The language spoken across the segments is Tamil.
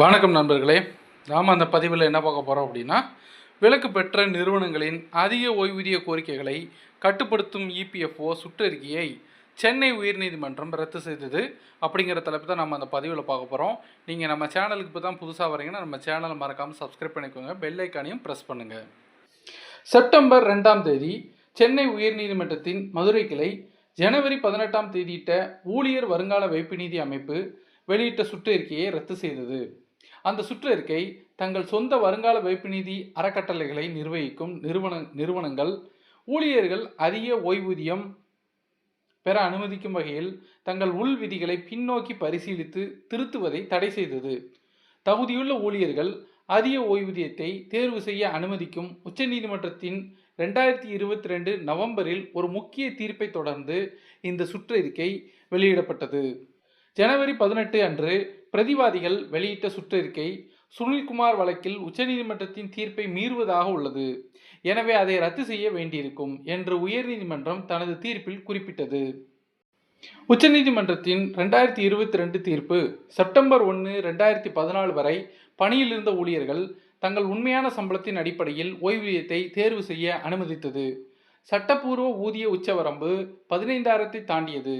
வணக்கம் நண்பர்களே. நாம் அந்த பதிவில் என்ன பார்க்க போகிறோம் அப்படின்னா விலக்கு பெற்ற நிறுவனங்களின் அதிக ஓய்வூதிய கோரிக்கைகளை கட்டுப்படுத்தும் இபிஎஃப்ஓ சுற்றறிக்கையை சென்னை உயர்நீதிமன்றம் ரத்து செய்தது அப்படிங்கிற தலைப்பு தான் நம்ம அந்த பதிவில் பார்க்க போகிறோம் நீங்கள் நம்ம சேனலுக்கு இப்போ தான் புதுசாக வரீங்கன்னா நம்ம சேனலை மறக்காமல் சப்ஸ்கிரைப் பண்ணிக்கோங்க. பெல் ஐக்கானையும் ப்ரெஸ் பண்ணுங்கள் செப்டம்பர் ரெண்டாம் தேதி சென்னை உயர்நீதிமன்றத்தின் மதுரை கிளை ஜனவரி பதினெட்டாம் தேதியிட்ட ஊழியர் வருங்கால வைப்பு நீதி அமைப்பு வெளியிட்ட சுற்றறிக்கையை ரத்து செய்தது. அந்த சுற்றறிக்கை தங்கள் சொந்த வருங்கால வைப்பு நிதி அறக்கட்டளைகளை நிர்வகிக்கும் நிறுவன நிறுவனங்கள் ஊழியர்கள் அதிக ஓய்வூதியம் பெற அனுமதிக்கும் வகையில் தங்கள் உள் விதிகளை பின்னோக்கி பரிசீலித்து திருத்துவதை தடை செய்தது. தகுதியுள்ள ஊழியர்கள் அதிக ஓய்வூதியத்தை தேர்வு செய்ய அனுமதிக்கும் உச்சநீதிமன்றத்தின் ரெண்டாயிரத்தி இருபத்தி ரெண்டு நவம்பரில் ஒரு முக்கிய தீர்ப்பை தொடர்ந்து இந்த சுற்றறிக்கை வெளியிடப்பட்டது. ஜனவரி பதினெட்டு அன்று பிரதிவாதிகள் வெளியிட்ட சுற்றறிக்கை சுனில்குமார் வழக்கில் உச்சநீதிமன்றத்தின் தீர்ப்பை மீறுவதாக உள்ளது. எனவே அதை ரத்து செய்ய வேண்டியிருக்கும் என்று உயர்நீதிமன்றம் தனது தீர்ப்பில் குறிப்பிட்டது. உச்சநீதிமன்றத்தின் ரெண்டாயிரத்தி இருபத்தி ரெண்டு தீர்ப்பு செப்டம்பர் ஒன்று ரெண்டாயிரத்தி பதினாலு வரை பணியில் இருந்த ஊழியர்கள் தங்கள் உண்மையான சம்பளத்தின் அடிப்படையில் ஓய்வூதியத்தை தேர்வு செய்ய அனுமதித்தது. சட்டப்பூர்வ ஊதிய உச்சவரம்பு பதினைந்தாயிரத்தை தாண்டியது.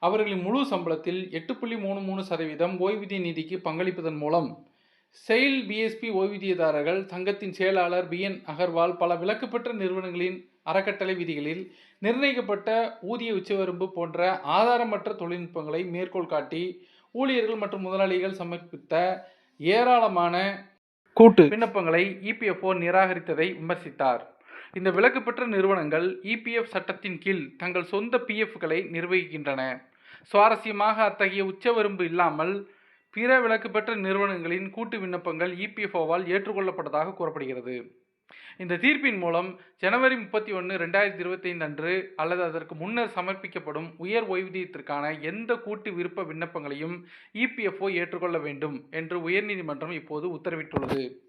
அவர்களின் முழு சம்பளத்தில் எட்டு புள்ளி மூணு மூணு சதவீதம் ஓய்வூதிய நிதிக்கு பங்களிப்பதன் மூலம் செயல் பிஎஸ்பி ஓய்வூதியதாரர்கள் சங்கத்தின் செயலாளர் பி என் அகர்வால் பல விலக்குப்பெற்ற நிறுவனங்களின் அறக்கட்டளை விதிகளில் நிர்ணயிக்கப்பட்ட ஊதிய உச்சவரம்பு போன்ற ஆதாரமற்ற தொழில்நுட்பங்களை மேற்கோள் காட்டி ஊழியர்கள் மற்றும் முதலாளிகள் சமர்ப்பித்த ஏராளமான கூட்டு. விண்ணப்பங்களை இபிஎஃப்ஓ நிராகரித்ததை விமர்சித்தார். இந்த விலக்கு பெற்ற நிறுவனங்கள் இபிஎஃப் சட்டத்தின் கீழ் தங்கள் சொந்த பிஎஃப்களை நிர்வகிக்கின்றன. சுவாரஸ்யமாக அத்தகைய உச்சவரம்பு இல்லாமல் பிற விலக்கு பெற்ற நிறுவனங்களின் கூட்டு விண்ணப்பங்கள் இபிஎஃப்ஓவால் ஏற்றுக்கொள்ளப்பட்டதாக கூறப்படுகிறது. இந்த தீர்ப்பின் மூலம் ஜனவரி முப்பத்தி ஒன்று ரெண்டாயிரத்தி இருபத்தைந்து அன்று அல்லது அதற்கு முன்னர் சமர்ப்பிக்கப்படும் உயர் ஓய்வூதியத்திற்கான எந்த கூட்டு விருப்ப விண்ணப்பங்களையும் இபிஎஃப்ஓ ஏற்றுக்கொள்ள வேண்டும் என்று உயர்நீதிமன்றம் இப்போது உத்தரவிட்டுள்ளது.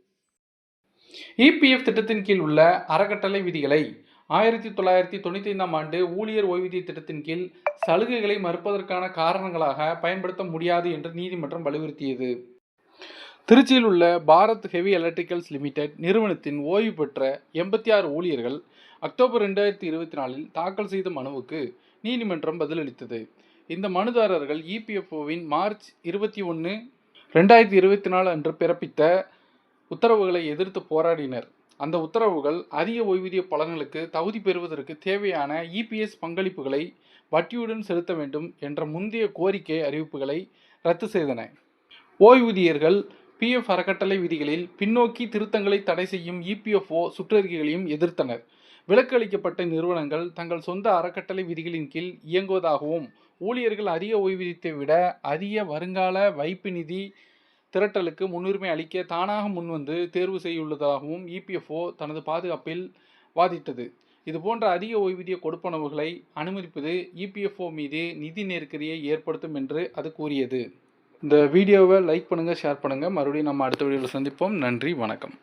இபிஎஃப் திட்டத்தின் கீழ் உள்ள அறக்கட்டளை விதிகளை ஆயிரத்தி தொள்ளாயிரத்தி தொண்ணூற்றி ஐந்தாம் ஆண்டு ஊழியர் ஓய்வூதிய திட்டத்தின் கீழ் சலுகைகளை மறுப்பதற்கான காரணங்களாக பயன்படுத்த முடியாது என்று நீதிமன்றம் வலியுறுத்தியது. திருச்சியில் உள்ள பாரத் ஹெவி எலக்ட்ரிக்கல்ஸ் லிமிடெட் நிறுவனத்தின் ஓய்வு பெற்ற எண்பத்தி ஆறு ஊழியர்கள் அக்டோபர் ரெண்டாயிரத்தி இருபத்தி நாலில் தாக்கல் செய்த மனுவுக்கு நீதிமன்றம் பதிலளித்தது. இந்த மனுதாரர்கள் இபிஎஃப்ஓவின் மார்ச் இருபத்தி ஒன்று ரெண்டாயிரத்தி இருபத்தி நாலு அன்று பிறப்பித்த உத்தரவுகளை எதிர்த்து போராடினர். அந்த உத்தரவுகள் அதிக ஓய்வூதிய பலன்களுக்கு தகுதி பெறுவதற்கு தேவையான இபிஎஸ் பங்களிப்புகளை வட்டியுடன் செலுத்த வேண்டும் என்ற முந்தைய கோரிக்கை அறிவிப்புகளை ரத்து செய்தன. ஓய்வூதியர்கள் பிஎஃப் அறக்கட்டளை விதிகளில் பின்னோக்கி திருத்தங்களை தடை செய்யும் இபிஎஃப்ஓ சுற்றறிக்கைகளையும் எதிர்த்தனர். விலக்களிக்கப்பட்ட நிறுவனங்கள் தங்கள் சொந்த அறக்கட்டளை விதிகளின் கீழ் இயங்குவதாகவும் ஊழியர்கள் அதிக ஓய்வூதியத்தை விட அதிக வருங்கால வைப்பு நிதி திரட்டலுக்கு முன்னுரிமை அளிக்க தானாக முன்வந்து தேர்வு செய்துள்ளதாகவும் இபிஎஃப்ஓ தனது பாதுகாப்பில் வாதிட்டது. இதுபோன்ற அதிக ஓய்வூதிய கொடுப்பனவுகளை அனுமதிப்பது இபிஎஃப்ஓ மீது நிதி நெருக்கடியை ஏற்படுத்தும் என்று அது கூறியது. இந்த வீடியோவை லைக் பண்ணுங்கள் ஷேர் பண்ணுங்கள் மறுபடியும் நம்ம அடுத்த வீடியோவில் சந்திப்போம். நன்றி வணக்கம்.